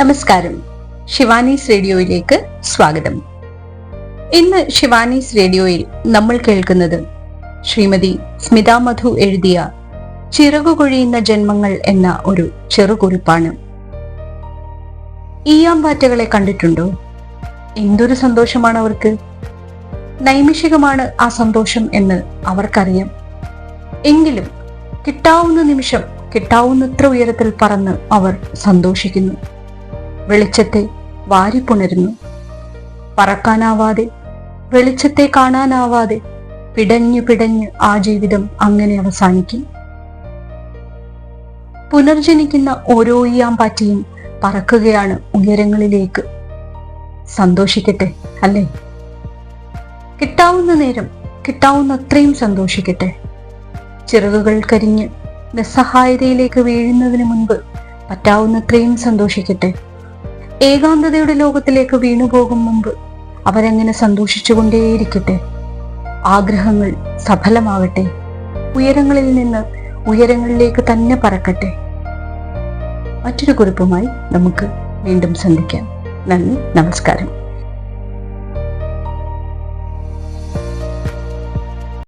നമസ്കാരം. ശിവാനീസ് റേഡിയോയിലേക്ക് സ്വാഗതം. ഇന്ന് ശിവാനീസ് റേഡിയോയിൽ നമ്മൾ കേൾക്കുന്നത് ശ്രീമതി സ്മിത മധു എഴുതിയ ചിറകുകൊഴിയുന്ന ജന്മങ്ങൾ എന്ന ഒരു ചെറുകുറിപ്പാണ്. ഈയാമ്പാറ്റകളെ കണ്ടിട്ടുണ്ടോ? എന്തൊരു സന്തോഷമാണ് അവർക്ക്. നൈമിഷികമാണ് ആ സന്തോഷം എന്ന് അവർക്കറിയാം. എങ്കിലും കിട്ടാവുന്ന നിമിഷം കിട്ടാവുന്നത്ര ഉയരത്തിൽ പറന്ന് അവർ സന്തോഷിക്കുന്നു. വെളിച്ചത്തെ വാരിപ്പുണരുന്നു പറക്കാനാവാതെ വെളിച്ചത്തെ കാണാനാവാതെ പിടഞ്ഞു പിടഞ്ഞ് ആ ജീവിതം അങ്ങനെ അവസാനിക്കും. പുനർജനിക്കുന്ന ഓരോ ഈയാമ്പാറ്റിയും പറക്കുകയാണ് ഉയരങ്ങളിലേക്ക്. സന്തോഷിക്കട്ടെ അല്ലേ? കിട്ടാവുന്ന നേരം കിട്ടാവുന്നത്രയും സന്തോഷിക്കട്ടെ. ചിറകുകൾ കരിഞ്ഞ് നിസ്സഹായതയിലേക്ക് വീഴുന്നതിന് മുൻപ് പറ്റാവുന്നത്രയും സന്തോഷിക്കട്ടെ. ഏകാന്തതയുടെ ലോകത്തിലേക്ക് വീണുപോകും മുമ്പ് അവരങ്ങനെ സന്തോഷിച്ചുകൊണ്ടേയിരിക്കട്ടെ? ആഗ്രഹങ്ങൾ സഫലമാകട്ടെ ഉയരങ്ങളിൽ നിന്ന് ഉയരങ്ങളിലേക്ക് തന്നെ പറക്കട്ടെ? മറ്റൊരു കുറിപ്പുമായി നമുക്ക് വീണ്ടും സന്ധിക്കാം. നന്ദി നമസ്കാരം.